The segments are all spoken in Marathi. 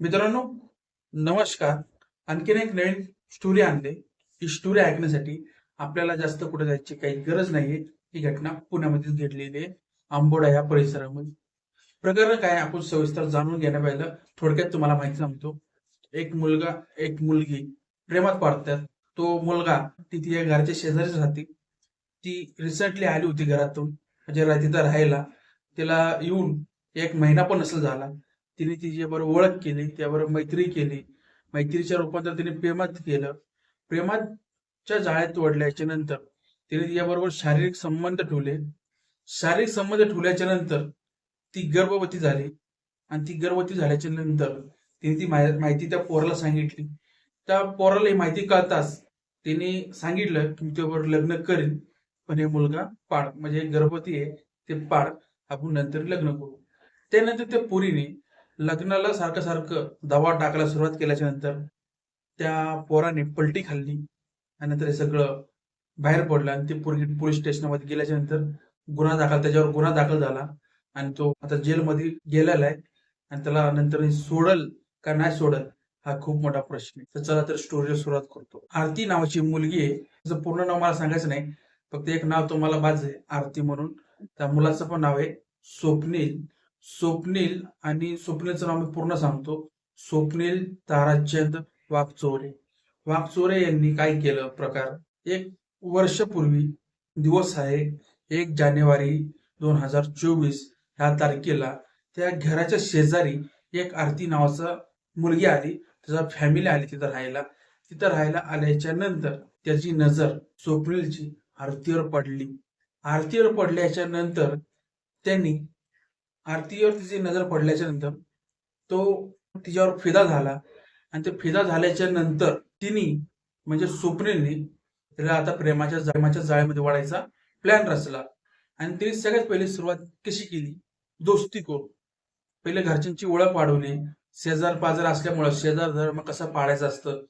मित्रांनो नमस्कार. आणखीन एक नवीन स्टोरी आणले. ही स्टोरी ऐकण्यासाठी आपल्याला जास्त कुठे जायची काही गरज नाहीये. ही घटना पुण्यामध्येच घडलेली आहे. आंबोडा या परिसरामध्ये. प्रकरण काय आपण सविस्तर जाणून घेण्या पाहिलं थोडक्यात तुम्हाला माहिती सांगतो. एक मुलगा एक मुलगी प्रेमात पडतात. तो मुलगा ती तिच्या घरच्या शेजारीच राहते. ती रिसेंटली आली होती घरातून. म्हणजे तिथं राहायला. तिला येऊन एक महिना पण असं झाला. तिने तिच्याबरोबर ओळख केली त्याबरोबर मैत्री केली. मैत्रीच्या रूपांतर तिने प्रेमात केलं. प्रेमाच्या जाळ्यात ओढल्याच्या नंतर तिने तिच्याबरोबर शारीरिक संबंध ठेवले. शारीरिक संबंध ठेवल्याच्या नंतर ती गर्भवती झाली. आणि ती गर्भवती झाल्याच्यानंतर तिने ती माहिती त्या पोराला सांगितली. त्या पोराला ही माहिती कळताच तिने सांगितलं की मी त्याबरोबर लग्न करीन पण हे मुलगा पाड म्हणजे गर्भवती आहे ते पाड. आपण नंतर लग्न करू. त्यानंतर त्या पोरीने लग्नाला सारखं सारखं दबाव टाकायला सुरुवात केल्याच्यानंतर त्या पोराने पलटी खाल्ली. आणि नंतर हे सगळं बाहेर पडलं आणि ते पोरगी पोलीस स्टेशनमध्ये गेल्याच्यानंतर गुन्हा दाखल त्याच्यावर गुन्हा दाखल झाला आणि तो आता जेलमध्ये गेलेला आहे आणि त्याला नंतर सोडल का नाही सोडल हा खूप मोठा प्रश्न आहे. तर चला तर स्टोरीला सुरुवात करतो. आरती नावाची मुलगी आहे. तिचं पूर्ण नाव मला सांगायचं नाही. फक्त एक नाव तुम्हाला बाज आहे आरती म्हणून. त्या मुलाचं पण नाव आहे स्वप्नील. स्वप्नील आणि स्वप्नीलचं नाव मी पूर्ण सांगतो. स्वप्नील ताराचंद वाघचोरे वाघचोरे यांनी काय केलं? प्रकार. एक वर्षपूर्वी दिवस आहे. एक जानेवारी दोन हजार चोवीस ह्या तारखेला त्या घराच्या शेजारी एक आरती नावाचा मुलगी आली. त्याचा फॅमिली आली तिथं राहायला. तिथं राहायला आल्याच्यानंतर त्याची नजर स्वप्नीलची आरतीवर पडली. आरतीवर पडल्याच्या नंतर त्यांनी आरतीवर तिची नजर पडल्याच्या नंतर तो तिच्यावर फिदा झाला. आणि ते फिदा झाल्याच्यानंतर तिने म्हणजे स्वप्नेने तिला आता प्रेमाच्या प्रेमाच्या जाळ्यामध्ये वाढायचा प्लॅन रचला. आणि तिने सगळ्यात पहिली सुरुवात कशी केली? दोस्ती करून. पहिले घरच्यांची ओळख वाढवणे. शेजार पाजार असल्यामुळे शेजार धर्म कसा पाळायचा असतं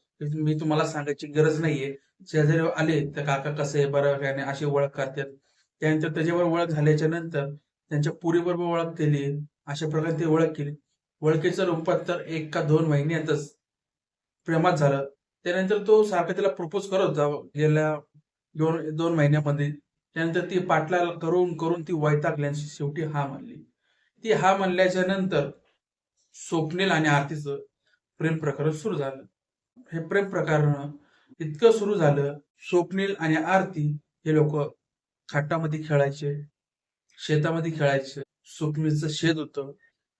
मी तुम्हाला सांगायची गरज नाहीये. शेजारी आले तर काका कसं आहे? बरं काय नाही? अशी ओळख करतात. त्यानंतर त्याच्यावर ओळख झाल्याच्यानंतर त्यांच्या पुरीबरोबर ओळख केली अशा प्रकारे ते ओळख केली. ओळखीचं रूपांतर एक का दोन महिन्यातच प्रेमात झालं. त्यानंतर तो सारखा तिला प्रपोज करत होता गेल्या दोन दोन महिन्यामध्ये. त्यानंतर ती पाटला करून करून ती वैतागल्याची शेवटी हा म्हणली. ती हा म्हणल्याच्या नंतर स्वप्नील आणि आरतीचं प्रेम प्रकरण सुरू झालं. हे प्रेम प्रकरण इतकं सुरू झालं स्वप्नील आणि आरती हे लोक खाटामध्ये खेळायचे. शेतामध्ये खेळायचे सुकमीचं शेत होतं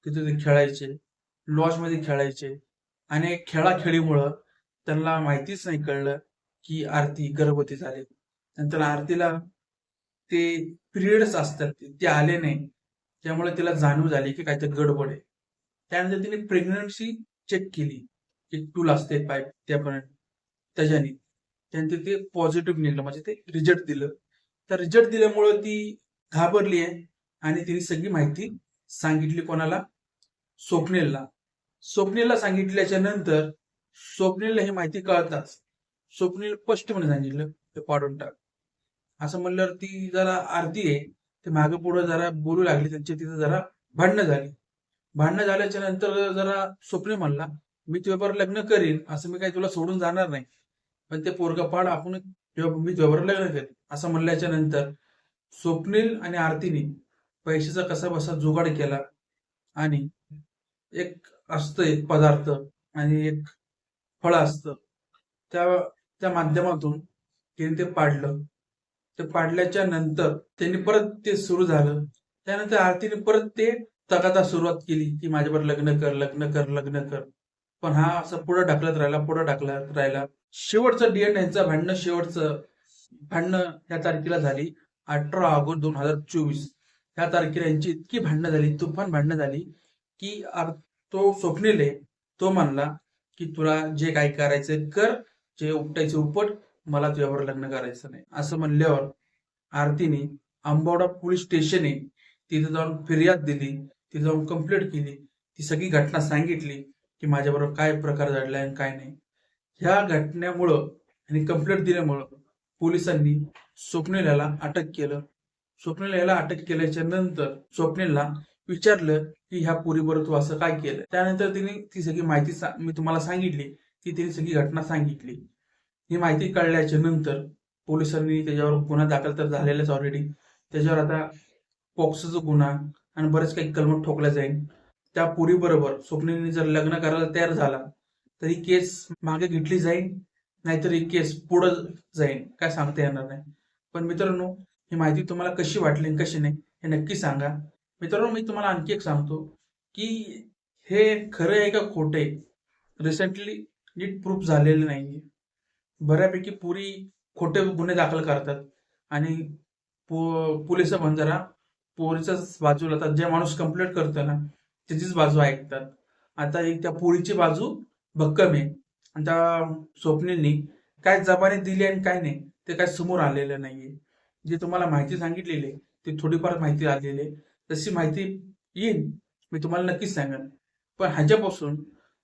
तिथे ते खेळायचे लॉजमध्ये खेळायचे. आणि खेळाखेळीमुळं त्यांना माहितीच नाही कळलं की आरती गर्भवती झाली. नंतर आरतीला ते पिरियड्स असतात ते आले नाही. त्यामुळे तिला जाणीव झाली की काहीतरी गडबड आहे. त्यानंतर तिने प्रेग्नन्सी चेक केली की टूल असते पाईप त्यापर्यंत त्याच्याने. त्यानंतर ते पॉझिटिव्ह निघलं म्हणजे ते रिझल्ट दिलं. तर रिझल्ट दिल्यामुळं ती घाबरली आहे आणि तिने सगळी माहिती सांगितली कोणाला? स्वप्नेलला. स्वप्नेलला सांगितल्याच्या नंतर स्वप्नेलला ही माहिती कळताच. स्वप्नील स्पष्टपणे सांगितलं ते पाडून टाक. असं म्हणल्यावर ती जरा आरती आहे. ते मागे पुढे जरा बोलू लागली त्यांची तिथं जरा भांडणं झाली. भांडणं झाल्याच्यानंतर जरा स्वप्ने म्हणला मी तुझ्याबरोबर लग्न करीन असं मी काही तुला सोडून जाणार नाही. पण ते पोरगा पाड आपण मी तुझ्याबरोबर लग्न करीन. असं म्हणल्याच्या नंतर स्वप्नील आणि आरतीने पैशाचा कसा बसा जुगाड केला आणि एक असतं एक पदार्थ आणि एक फळ असतं. त्या त्या माध्यमातून तिने ते पाडलं. ते पाडल्याच्या नंतर त्यांनी परत ते सुरू झालं. त्यानंतर आरतीने परत ते तगादा सुरुवात केली की माझ्यावर लग्न कर लग्न कर लग्न कर. पण हा असं पुढे ढकलत राहिला पुढे ढकलत राहिला. शेवटचं डीएन यांचं भांडणं शेवटचं भांडणं या तारखेला झाली. अठरा ऑगस्ट दोन हजार चोवीस. ह्या तारखेला यांची इतकी भांडणं झाली तुफान भांडणं झाली की तो स्वप्नील आहे तो म्हणला की तुला जे काय करायचं कर जे उपटायचे उपट मला तुझ्यावर लग्न करायचं नाही. असं म्हणल्यावर आरतीने आंबवडा पोलीस स्टेशनने तिथे जाऊन फिर्याद दिली तिथे जाऊन कंप्लेंट केली ती सगळी घटना सांगितली की माझ्याबरोबर काय प्रकार घडलाय आणि काय नाही. ह्या घटनेमुळं आणि कंप्लेंट दिल्यामुळं पोलिसांनी स्वप्नील याला अटक केलं. स्वप्नील याला अटक केल्याच्यानंतर स्वप्नीलला विचारलं की ह्या पोरीबरोबर तू असं काय केलं? त्यानंतर तिने ती सगळी माहिती मी तुम्हाला सांगितली. ती तिने सगळी घटना सांगितली. ही माहिती कळल्याच्या नंतर पोलिसांनी त्याच्यावर गुन्हा दाखल तर झालेलाच ऑलरेडी त्याच्यावर आता पॉक्सचा गुन्हा आणि बरेच काही कलम ठोकल्या जाईल त्या पोरीबरोबर स्वप्नीने जर लग्न करायला तयार झाला तर ही केस मागे घेतली जाईल नाहीतर ही केस पुढं जाईल काय सांगता येणार नाही. पण मित्रांनो ही माहिती तुम्हाला कशी वाटली कशी नाही हे नक्की सांगा. मित्रांनो मी तुम्हाला आणखी एक सांगतो की हे खरं आहे का खोटे रिसेंटली नीट प्रूफ झालेले नाहीये. बऱ्यापैकी पुरी खोटे गुन्हे दाखल करतात आणि पो पोलीस पण जरा पोरीच्याच बाजूला आता जे माणूस कंप्लेंट करतो ना त्याचीच बाजू ऐकतात. आता एक त्या पोरीची बाजू भक्कम आहे. आणि त्या स्वप्नीलनी काय जबानी दिली आणि काय नाही ते काय समोर आलेलं नाहीये. जे तुम्हाला माहिती सांगितलेली आहे ती थोडीफार माहिती आलेली आहे. तशी माहिती येईल मी तुम्हाला नक्कीच सांगेन. पण ह्याच्यापासून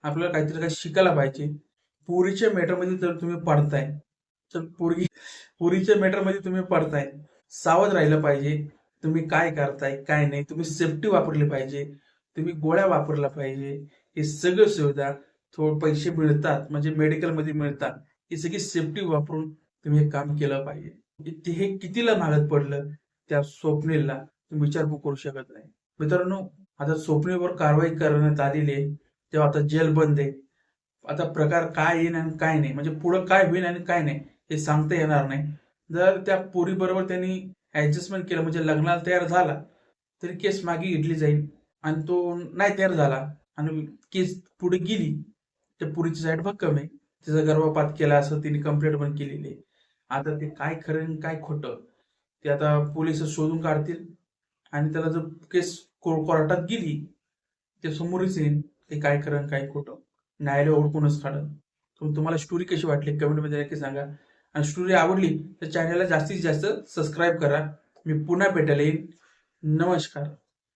आपल्याला काहीतरी काही शिकायला पाहिजे. पोरीच्या मॅटरमध्ये जर तुम्ही पडताय तर पोरगी पोरीच्या मॅटरमध्ये तुम्ही पडताय सावध राहिलं पाहिजे. तुम्ही काय करताय काय नाही तुम्ही सेफ्टी वापरली पाहिजे. तुम्ही गोळ्या वापरल्या पाहिजे. हे सगळं सुविधा थोडं पैसे मिळतात म्हणजे मेडिकलमध्ये मिळतात. ही सगळी सेफ्टी वापरून तुम्ही हे काम केलं पाहिजे. ते हे कितीला महागत पडलं? त्या स्वप्नेला तुम्ही विचार करू शकत नाही. मित्रांनो आता स्वप्नेवर कारवाई करण्यात आलेली आहे. तेव्हा आता जेल बंद आहे. आता प्रकार काय येईल आणि काय नाही? म्हणजे पुढं काय होईल आणि काय नाही हे सांगता येणार नाही. जर त्या पोरी बरोबर त्यांनी ऍडजस्टमेंट केलं म्हणजे लग्नाला तयार झाला तरी केस मागे घेतली जाईल. आणि तो नाही तयार झाला आणि केस पुढे गेली त्या पुरीची साईड भक्कम आहे तिचा गर्भपात केला असं तिने कंप्लेंट पण केलेली आहे. आता ते काय खरं काय खोटं ते आता पोलीस शोधून काढतील. आणि त्याला जर केस को- कोर्टात गेली ते समोरच येईल ते काय खरं काय खोटं. न्यायालय ओळखूनच काढल. तुम्हाला स्टोरी कशी वाटली? कमेंटमध्ये नक्की सांगा. आणि स्टोरी आवडली तर चॅनलला जास्तीत जास्त सबस्क्राईब करा. मी पुन्हा भेटायला येईन. नमस्कार.